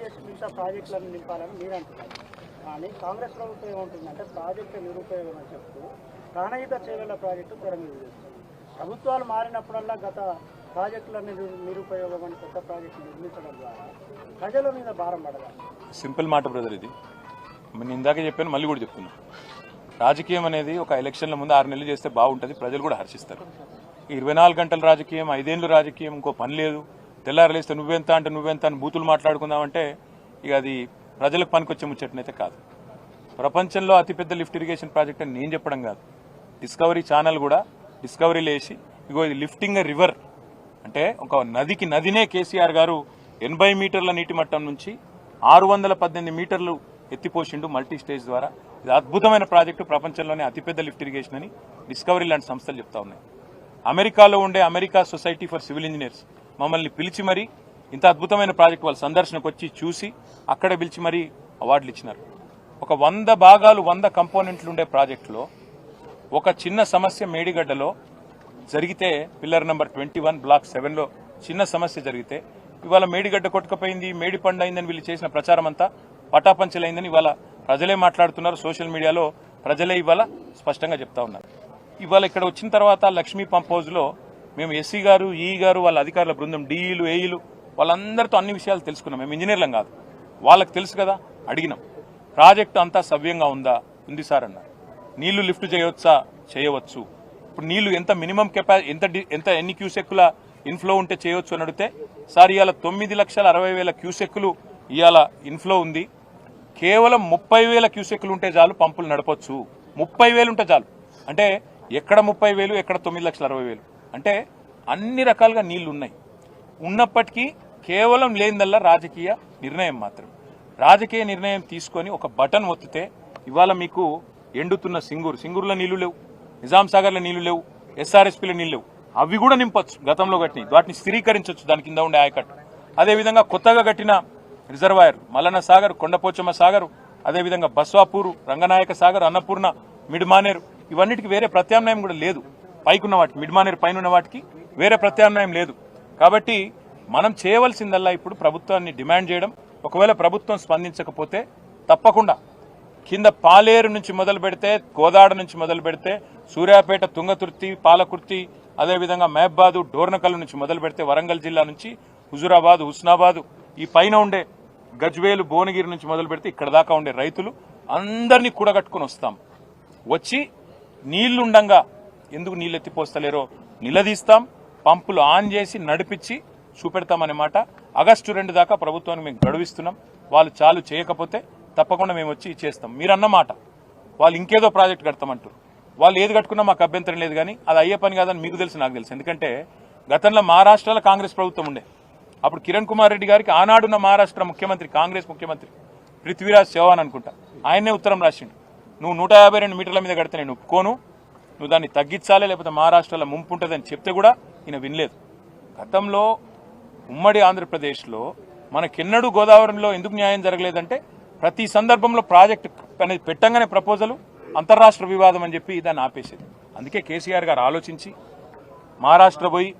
చేసి మిగతా ప్రాజెక్టులను నింపాలని మీరు అంటున్నారు. కానీ కాంగ్రెస్ ప్రభుత్వం ఏముంటుందంటే ప్రాజెక్టు నిరుపయోగం అని చెప్తూ ప్రాణహిత చేవేళ్ళ ప్రాజెక్టు తెర ప్రభుత్వాలు మారినప్పుడల్లా గత ప్రాజెక్టులను నిరుపయోగం అని కొత్త ప్రాజెక్టు నిర్మించడం ద్వారా ప్రజల మీద భారం పడదాం? సింపుల్ మాట బ్రదర్ ఇది. నేను ఇందాక చెప్పాను మళ్ళీ కూడా చెప్తున్నా. రాజకీయం అనేది ఒక ఎలక్షన్ల ముందు ఆరు నెలలు చేస్తే బాగుంటుంది ప్రజలు కూడా హర్షిస్తారు. ఇరవై నాలుగు గంటల రాజకీయం ఐదేళ్ళు రాజకీయం ఇంకో పని లేదు. తెల్లారలేస్తే నువ్వెంత అంటే నువ్వెంత అని బూతులు మాట్లాడుకుందామంటే ఇక అది ప్రజలకు పనికొచ్చే ముచ్చటనైతే కాదు. ప్రపంచంలో అతిపెద్ద లిఫ్ట్ ఇరిగేషన్ ప్రాజెక్ట్ అని నేను చెప్పడం కాదు. డిస్కవరీ ఛానల్ కూడా డిస్కవరీ లేచి ఇగో ఇది లిఫ్టింగ్ రివర్. అంటే ఒక నదికి నదినే కేసీఆర్ గారు ఎనభై మీటర్ల నీటి మట్టం నుంచి ఆరు వందల పద్దెనిమిది మీటర్లు ఎత్తిపోసిండు మల్టీ స్టేజ్ ద్వారా. ఇది అద్భుతమైన ప్రాజెక్టు ప్రపంచంలోనే అతిపెద్ద లిఫ్ట్ ఇరిగేషన్ అని డిస్కవరీ లాంటి సంస్థలు చెప్తా ఉన్నాయి. అమెరికాలో ఉండే America society for civil engineers మమ్మల్ని పిలిచి మరి ఇంత అద్భుతమైన ప్రాజెక్ట్ వాళ్ళ సందర్శనకు వచ్చి చూసి అక్కడే పిలిచి మరీ అవార్డులు ఇచ్చినారు. ఒక వంద భాగాలు వంద కంపోనెంట్లు ఉండే ప్రాజెక్టులో ఒక చిన్న సమస్య మేడిగడ్డలో జరిగితే pillar number twenty one block సెవెన్లో చిన్న సమస్య జరిగితే ఇవాళ మేడిగడ్డ కొట్టుకపోయింది మేడి పండు అయిందని వీళ్ళు చేసిన ప్రచారం అంతా పటాపంచలైందని ఇవాళ ప్రజలే మాట్లాడుతున్నారు. సోషల్ మీడియాలో ప్రజలే ఇవాళ స్పష్టంగా చెప్తా ఉన్నారు. ఇవాళ ఇక్కడ వచ్చిన తర్వాత లక్ష్మీ పంప్ హౌజ్లో మేము ఎస్సీ గారు ఈ గారు వాళ్ళ అధికారుల బృందం డీఈలు ఏఈలు వాళ్ళందరితో అన్ని విషయాలు తెలుసుకున్నాం. మేము ఇంజనీర్లం కాదు. వాళ్ళకి తెలుసు కదా? అడిగినాం. ప్రాజెక్టు అంతా సవ్యంగా ఉందా? ఉంది సార్ అన్నారు. నీళ్ళు లిఫ్ట్ చేయవచ్చా? చేయవచ్చు. ఇప్పుడు నీళ్ళు ఎంత మినిమం కెపా ఎంత ఎంత ఎన్ని క్యూసెక్కుల ఇన్ఫ్లో ఉంటే చేయవచ్చు అని అడిగితే సార్ ఇవాళ తొమ్మిది లక్షల అరవై వేల క్యూసెక్కులు ఇవాళ ఇన్ఫ్లో ఉంది. కేవలం ముప్పై వేల క్యూసెక్కులు ఉంటే చాలు పంపులు నడపచ్చు. ముప్పై వేలు ఉంటే చాలు. అంటే ఎక్కడ ముప్పై వేలు ఎక్కడ తొమ్మిది లక్షల అరవై వేలు? అంటే అన్ని రకాలుగా నీళ్ళు ఉన్నాయి ఉన్నప్పటికీ కేవలం లేనిదల్లా రాజకీయ నిర్ణయం మాత్రం. రాజకీయ నిర్ణయం తీసుకొని ఒక బటన్ ఒత్తితే ఇవాళ మీకు ఎండుతున్న సింగూరు. సింగూరులో నీళ్ళు లేవు. నిజాం సాగర్లో నీళ్ళు లేవు. ఎస్ఆర్ఎస్పీలో నీళ్ళు లేవు. అవి కూడా నింపొచ్చు. గతంలో కట్టిన వాటిని స్థిరీకరించవచ్చు దాని కింద ఉండే ఆయకట్టు. అదేవిధంగా కొత్తగా కట్టిన రిజర్వాయర్ మల్లన్న సాగర్ కొండపోచమ్మ సాగర్ అదేవిధంగా బస్వాపూరు రంగనాయక సాగర్ అన్నపూర్ణ మిడ్మానేరు ఇవన్నిటికి వేరే ప్రత్యామ్నాయం కూడా లేదు. పైకున్న వాటికి మిడ్మానేరు పైన ఉన్న వాటికి వేరే ప్రత్యామ్నాయం లేదు. కాబట్టి మనం చేయవలసిందల్లా ఇప్పుడు ప్రభుత్వాన్ని డిమాండ్ చేయడం ఒకవేళ ప్రభుత్వం స్పందించకపోతే తప్పకుండా కింద పాలేరు నుంచి మొదలు పెడితే గోదాడ నుంచి మొదలు పెడితే సూర్యాపేట తుంగతుర్తి పాలకుర్తి అదేవిధంగా మహబాదు డోర్నకల్ నుంచి మొదలు పెడితే వరంగల్ జిల్లా నుంచి హుజురాబాద్ హుస్నాబాద్ ఈ పైన ఉండే గజ్వేలు భువనగిరి నుంచి మొదలు పెడితే ఇక్కడ దాకా ఉండే రైతులు అందరినీ కూడగట్టుకుని వస్తాం. వచ్చి నీళ్ళుండంగా ఎందుకు నీళ్ళు ఎత్తిపోస్తలేరో నిలదీస్తాం పంపులు ఆన్ చేసి నడిపించి చూపెడతామనే మాట. ఆగస్టు రెండు దాకా ప్రభుత్వానికి మేము గడువిస్తున్నాం. వాళ్ళు చాలు చేయకపోతే తప్పకుండా మేము వచ్చి చేస్తాం. మీరు మాట. వాళ్ళు ఇంకేదో ప్రాజెక్ట్ కడతామంటారు. వాళ్ళు ఏది కట్టుకున్నా మాకు అభ్యంతరం లేదు కానీ అది అయ్యే పని కాదని మీకు తెలుసు నాకు తెలుసు. ఎందుకంటే గతంలో మహారాష్ట్రలో కాంగ్రెస్ ప్రభుత్వం ఉండే. అప్పుడు కిరణ్ కుమార్ రెడ్డి గారికి ఆనాడున్న మహారాష్ట్ర ముఖ్యమంత్రి కాంగ్రెస్ ముఖ్యమంత్రి పృథ్వీరాజ్ చౌహాన్ అనుకుంటా. ఆయనే ఉత్తరం రాసిండు. నువ్వు నూట యాభై రెండు మీటర్ల మీద కడితే నేను ఒప్పుకోను. నువ్వు దాన్ని తగ్గించాలి లేకపోతే మహారాష్ట్రలో ముంపు ఉంటుందని చెప్తే కూడా ఈయన వినలేదు. గతంలో ఉమ్మడి ఆంధ్రప్రదేశ్లో మనకెన్నడూ గోదావరిలో ఎందుకు న్యాయం జరగలేదంటే ప్రతి సందర్భంలో ప్రాజెక్ట్ అనేది పెట్టంగానే ప్రపోజలు అంతర్రాష్ట్ర వివాదం అని చెప్పి దాన్ని ఆపేసేది. అందుకే కేసీఆర్ గారు ఆలోచించి మహారాష్ట్ర పోయి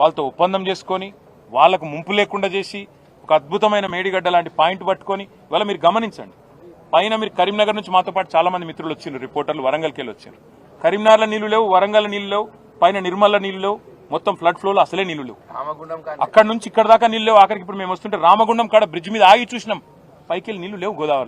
వాళ్ళతో ఒప్పందం చేసుకొని వాళ్ళకు ముంపు లేకుండా చేసి ఒక అద్భుతమైన మేడిగడ్డ లాంటి పాయింట్ పట్టుకొని ఇవాళ మీరు గమనించండి. పైన మీరు కరీంనగర్ నుంచి మాతో పాటు చాలా మంది మిత్రులు వచ్చిండ్రు రిపోర్టర్లు వరంగల్కి వెళ్ళి వచ్చారు. కరీంనగర్లో నీళ్ళు లేవు వరంగల్ నీళ్ళు లేవు పైన నిర్మల్ల నీళ్ళు లేవు. మొత్తం ఫ్లడ్ ఫ్లోలో అసలే నీళ్ళు లేవు. అక్కడ నుంచి ఇక్కడ దాకా నీళ్ళు లేవు. ఆఖరికి ఇప్పుడు మేము వస్తుంటే రామగుండం కాడ బ్రిడ్జ్ మీద ఆగి చూసినాం. పైకి వెళ్ళి నీళ్ళు లేవు గోదావరిలో.